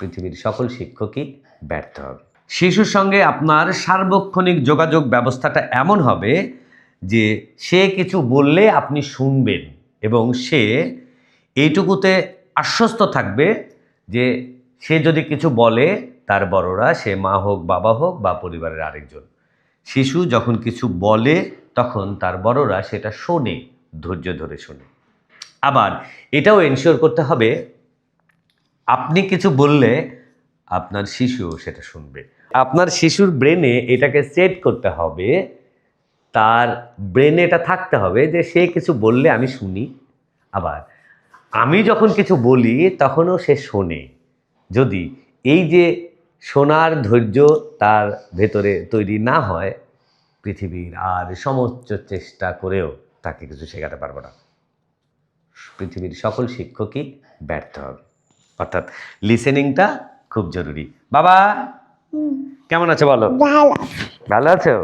পৃথিবীর সকল শিক্ষকই ব্যর্থ হবে। শিশুর সঙ্গে আপনার সার্বক্ষণিক যোগাযোগ ব্যবস্থাটা এমন হবে যে সে কিছু বললে আপনি শুনবেন এবং সে এইটুকুতে আশ্বস্ত থাকবে যে সে যদি কিছু বলে তার বড়রা, সে মা হোক, বাবা হোক বা পরিবারের আরেকজন, শিশু যখন কিছু বলে তখন তার বড়রা সেটা শোনে, ধৈর্য ধরে শোনে। আবার এটাও এনশিওর করতে হবে আপনি কিছু বললে আপনার শিশু সেটা শুনবে। আপনার শিশুর ব্রেনে এটাকে সেট করতে হবে, তার ব্রেনে এটা থাকতে হবে যে সে কিছু বললে আমি শুনি। আবার আমি যখন কিছু বলি তখনও সে শোনে। যদি এই যে শোনার ধৈর্য তার ভেতরে তৈরি না হয়, পৃথিবীর আর সমস্ত চেষ্টা করেও তাকে কিছু শেখাতে পারব না। পৃথিবীর সকল শিক্ষকই ব্যর্থ হবে। অর্থাৎ লিসেনিংটা খুব জরুরি। বাবা কেমন আছো বলো? ভালো। ভালো আছো?